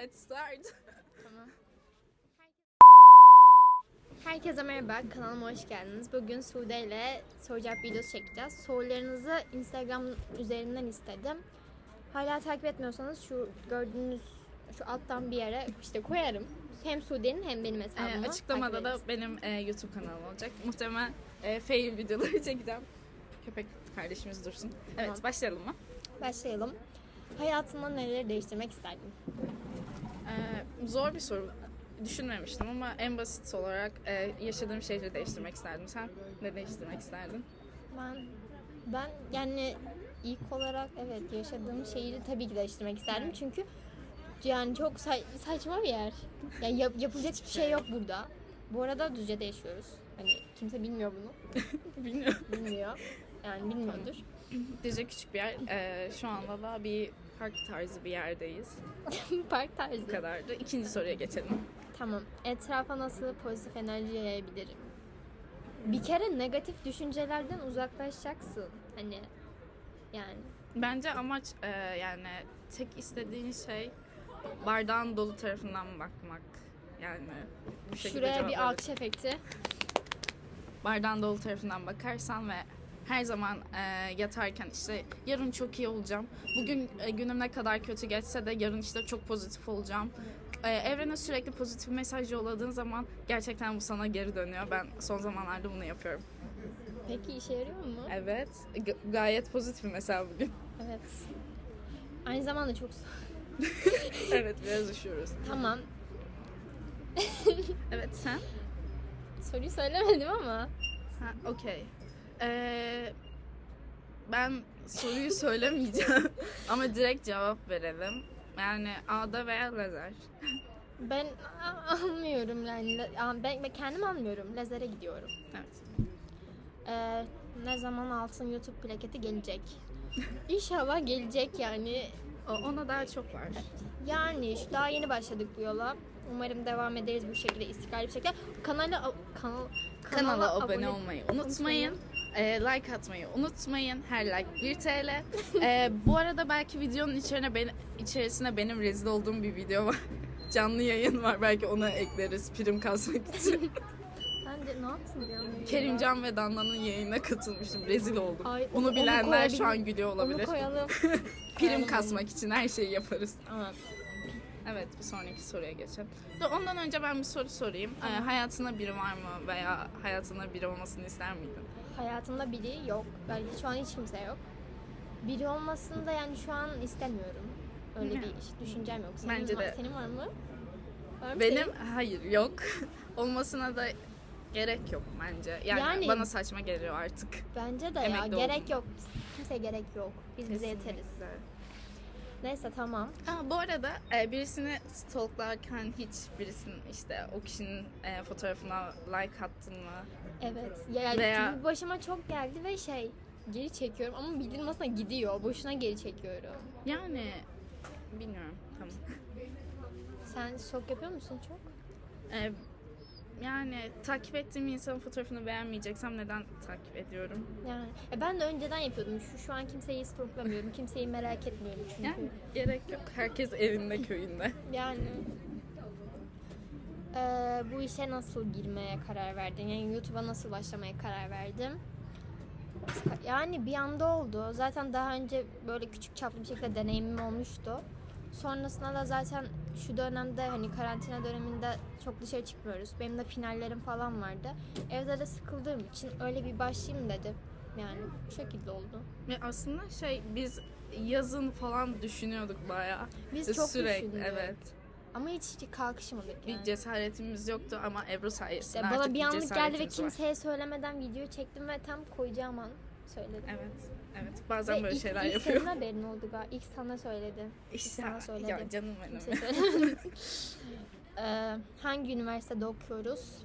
2 1 tamam. Let's start. Tamam. Herkese merhaba, kanalıma hoş geldiniz. Bugün Sude ile soru cevap videosu çekeceğiz. Sorularınızı Instagram üzerinden istedim. Hala takip etmiyorsanız şu gördüğünüz şu alttan bir yere işte koyarım. Hem Sude'nin hem benim Ee, hesabımı. açıklamada takip da benim e, YouTube kanalım olacak. Muhtemelen e, fail videoları çekeceğim. Köpek kardeşimiz dursun. Tamam. Evet başlayalım mı? Başlayalım. Hayatında neleri değiştirmek isterdin? Zor bir soru. Düşünmemiştim ama en basit olarak e, yaşadığım şehri değiştirmek isterdim. Sen ne değiştirmek isterdin? Ben ben yani ilk olarak evet yaşadığım şehri tabii ki değiştirmek isterdim. Çünkü yani çok sa- saçma bir yer. Yani yap- yapılacak hiçbir şey yok burada. Bu arada Düzce'de yaşıyoruz. Hani kimse bilmiyor bunu. Bilmiyorum. Bilmiyor. Yani bilmiyordur. Düzce küçük bir yer. Ee, şu anda da bir park tarzı bir yerdeyiz. Park tarzı. Bu kadardı. İkinci soruya geçelim. Tamam. Etrafa nasıl pozitif enerji yayabilirim? Bir kere negatif düşüncelerden uzaklaşacaksın. Hani yani Bence amaç e, yani tek istediğin şey bardağın dolu tarafından bakmak. Yani bu şekilde şuraya bir alkış efekti. bardağın dolu tarafından bakarsan ve her zaman e, yatarken işte yarın çok iyi olacağım. Bugün e, günüm ne kadar kötü geçse de yarın işte çok pozitif olacağım. E, evrene sürekli pozitif mesaj yolladığın zaman gerçekten bu sana geri dönüyor. Ben son zamanlarda bunu yapıyorum. Peki işe yarıyor mu? Evet. G- gayet pozitif mesela bugün. Evet. Aynı zamanda çok evet biraz üşüyoruz. tamam. Evet sen? Soruyu söylemedim ama. Ha, okey. Ee, ben soruyu söylemeyeceğim ama direkt cevap verelim. Yani A'da veya lazer. Ben a- almıyorum yani. Ben, ben kendim almıyorum. Lazere gidiyorum. Evet. Ee, ne zaman altın YouTube plaketi gelecek? İnşallah gelecek yani. O, ona daha çok var. Yani şu daha yeni başladık bu yola. Umarım devam ederiz bu şekilde istikrarlı bir şekilde. Kanala kanal Kanala abone olmayı unutmayın. Ee, like atmayı unutmayın. Her like 1 TL. Ee, bu arada belki videonun içerine benim, içerisine benim rezil olduğum bir video var. Canlı yayın var. Belki ona ekleriz prim kasmak için. Sen de ne yaptın bir an? Kerimcan ve Danla'nın yayınına katılmıştım. Rezil oldum. Ay, onu bilenler şu an gülüyor olabilir. Onu koyalım. Prim kasmak için her şeyi yaparız. Tamam. Evet bir sonraki soruya geçelim. Ondan önce ben bir soru sorayım. Ee, hayatında biri var mı veya hayatında biri olmasını ister miydin? Hayatımda biri yok. Ben şu an hiç kimse yok. Biri olmasını da yani şu an istemiyorum. Öyle bir düşüncem yok. Senin, Bence de. senin var mı? Var mı Benim senin? hayır yok. Olmasına da gerek yok bence. Yani, Yani- bana saçma geliyor artık. Bence de ya. Emekli Gerek yok. Kimseye gerek yok. Biz bize yeteriz. Kesinlikle. Neyse tamam. Aa, bu arada e, birisini stalklarken hiç birisinin işte o kişinin e, fotoğrafına like attın mı? Evet. Ya, Veya- bu başıma çok geldi ve şey geri çekiyorum ama bildirim gidiyor. Boşuna geri çekiyorum. Yani bilmiyorum. Tamam. Sen stok yapıyor musun çok? E, yani takip ettiğim insanın fotoğrafını beğenmeyeceksem neden takip ediyorum? Yani e, ben de önceden yapıyordum. Şu şu an kimseyi stoklamıyorum. Kimseyi merak etmiyorum çünkü. Yani gerek yok. Herkes evinde köyünde. Yani Eee, bu işe nasıl girmeye karar verdin? Yani YouTube'a nasıl başlamaya karar verdim? Yani bir anda oldu. Zaten daha önce böyle küçük çaplı bir şekilde deneyimim olmuştu. Sonrasında da zaten şu dönemde hani karantina döneminde çok dışarı çıkmıyoruz. Benim de finallerim falan vardı. Evde de sıkıldığım için öyle bir başlayayım dedim. Yani bu şekilde oldu. Ve aslında şey biz yazın falan düşünüyorduk bayağı. Biz çok Sürekli düşündük. evet. Ama hiç kalkışmadık Bir yani. cesaretimiz yoktu ama Ebru sayesinde İşte artık bana bir anlık geldi ve var. kimseye söylemeden video çektim ve tam koyacağım an söyledim. Evet. Evet. Bazen Ve böyle ilk, şeyler ilk yapıyorum. senin haberin oldu galiba. İlk sana söyledim. İşte sana söyledim. ya canım benim. Ee, hangi üniversitede okuyoruz?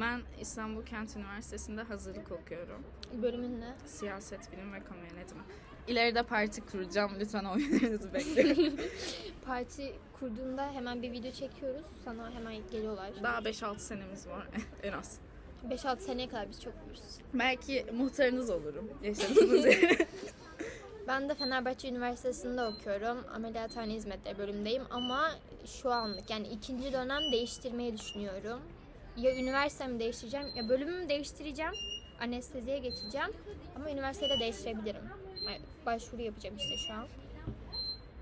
Ben İstanbul Kent Üniversitesi'nde hazırlık okuyorum. Bölümün ne? Siyaset bilimi ve kamu yönetimi. İleride parti kuracağım. Lütfen oyunlarınızı bekleyin. Parti kurduğunda hemen bir video çekiyoruz. Sana hemen geliyorlar. Daha 5-6 senemiz var en az. 5-6 seneye kadar biz çok büyürüz. Belki muhtarınız olurum. Yaşadığınız yere. Ben de Fenerbahçe Üniversitesi'nde okuyorum. Ameliyathane hizmetleri bölümündeyim ama şu anlık yani ikinci dönem değiştirmeyi düşünüyorum. Ya üniversitemi değiştireceğim ya bölümümü değiştireceğim. Anesteziye geçeceğim ama üniversiteyi de değiştirebilirim. Yani başvuru yapacağım işte şu an.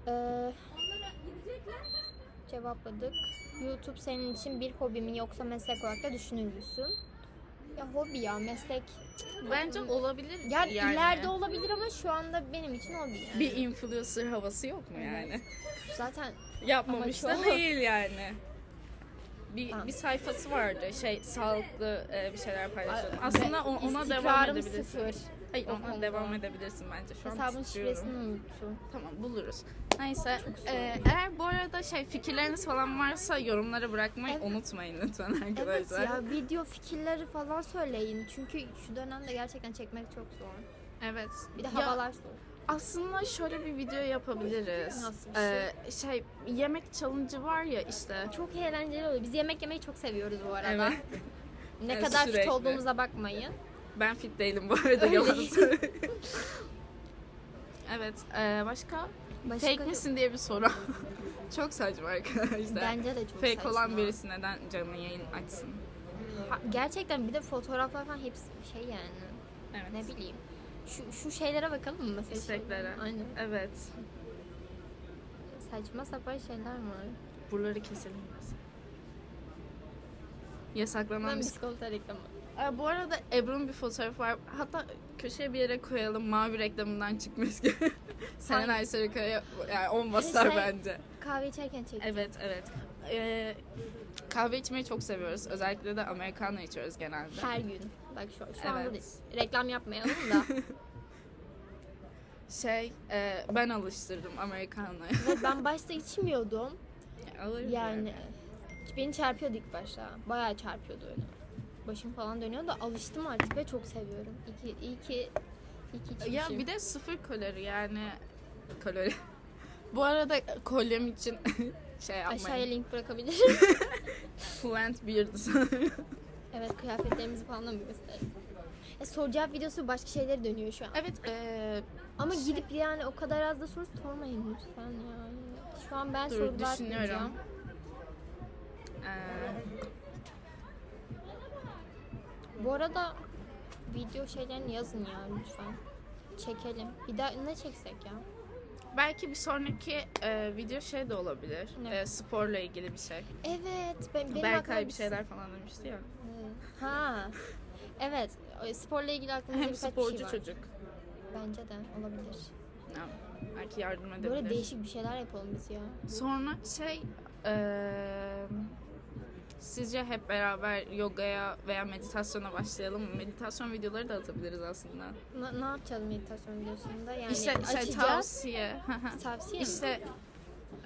Ee, cevapladık. YouTube senin için bir hobi mi yoksa meslek olarak da düşünür müsün? Ya hobi ya meslek. Bence olabilir. Ya yani. ileride olabilir ama şu anda benim için hobi yani. bir influencer havası yok mu yani? Zaten Yapmamış da değil yani. Bir, Tamam. bir sayfası vardı şey sağlıklı e, bir şeyler paylaşıyordu. Ay, Aslında ve ona devam edebilirsin. sıfır. Hayır o ona konuda. devam edebilirsin bence şu an Hesabın titriyorum. şifresini unuttum. Tamam buluruz. Neyse e, eğer bu arada şey fikirleriniz falan varsa yorumlara bırakmayı Evet. unutmayın lütfen Evet arkadaşlar. ya video fikirleri falan söyleyin. Çünkü şu dönemde gerçekten çekmek çok zor. Evet. Bir de Ya, havalar soğuk. aslında şöyle bir video yapabiliriz. Nasıl bir şey? Ee, şey yemek challenge'ı var ya işte. Çok eğlenceli oluyor. Biz yemek yemeyi çok seviyoruz bu arada. Evet. Ne Evet, kadar fit sürekli. olduğumuza bakmayın. Ben fit değilim bu arada yalan. Evet. ee, başka? Başka Fake misin diye bir soru. çok saçma arkadaşlar. Bence de çok Fake saçma. olan birisi neden canlı yayın açsın? Ha, gerçekten bir de fotoğraflar falan hepsi şey yani. Evet. Ne bileyim. Şu, şu şeylere bakalım mı mesela? İsteklere. Aynen. Evet. Saçma sapan şeyler var. Buraları keselim biraz. Yasaklanan Ben bir bisikolata reklamı. Aa, bu arada Ebru'nun bir fotoğrafı var. Hatta köşeye bir yere koyalım. Mavi reklamından çıkmış gibi. Serenay Sarıkaya yani on basar Şey- bence. Kahve içerken çek. Evet evet. Ee, kahve içmeyi çok seviyoruz. Özellikle de Americano içiyoruz genelde. Her gün. Bak şu, şu anda Evet. değil. reklam yapmayalım da. Şey e, ben alıştırdım Americano'yu. Ve ben başta içmiyordum. Alırız Yani beni çarpıyordu ilk başta. Bayağı çarpıyordu öyle. Başım falan dönüyordu. Alıştım artık ve çok seviyorum. İyi ki, iyi ki, iyi ki içmişim. Ya bir de sıfır kalori yani kalori. Bu arada kolyem için şey yapmayın. Aşağıya link bırakabilirim. Plant beard sanırım. evet kıyafetlerimizi falan da mı gösterelim? E, soru cevap videosu başka şeyler dönüyor şu an. Evet e, Ama gidip yani o kadar az da soru sormayın lütfen yani. Şu an ben Dur, sorular düşünüyorum. soracağım. E, Bu arada video şeylerini yazın ya lütfen. Çekelim. Bir daha ne çeksek ya? belki bir sonraki e, video şey de olabilir. Ne? E, sporla ilgili bir şey. Evet. Ben, benim Berkay bir şeyler falan demişti ya. Hı. Ha. Evet. Sporla ilgili aklımda Hem bir sporcu şey çocuk. Bence de olabilir. Ya, belki yardım edebilir. Böyle değişik bir şeyler yapalım biz ya. Sonra şey e, sizce hep beraber yogaya veya meditasyona başlayalım mı? Meditasyon videoları da atabiliriz aslında. Na- ne yapacağız meditasyon videosunda? Yani işte açacağız. tavsiye. Tavsiye mi? işte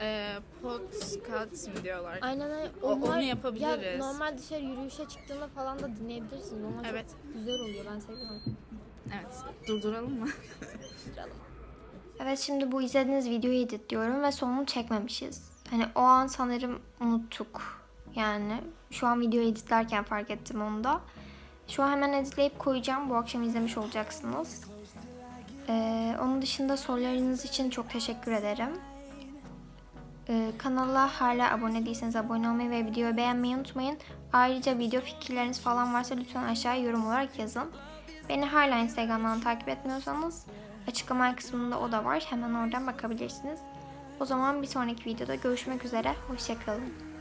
e, podcast mı diyorlar? Aynen öyle. O- onu yapabiliriz. Ya normal dışarı yürüyüşe çıktığında falan da dinleyebilirsiniz. Onlar Evet. çok güzel oluyor. Ben seviyorum. Evet. Durduralım mı? Evet şimdi bu izlediğiniz videoyu editliyorum ve sonunu çekmemişiz. Hani o an sanırım unuttuk. Yani şu an videoyu editlerken fark ettim onu da. Şu an hemen editleyip koyacağım. Bu akşam izlemiş olacaksınız. Ee, onun dışında sorularınız için çok teşekkür ederim. Ee, kanala hala abone değilseniz abone olmayı ve videoyu beğenmeyi unutmayın. Ayrıca video fikirleriniz falan varsa lütfen aşağıya yorum olarak yazın. Beni hala Instagram'dan takip etmiyorsanız açıklama kısmında o da var. Hemen oradan bakabilirsiniz. O zaman bir sonraki videoda görüşmek üzere. Hoşçakalın.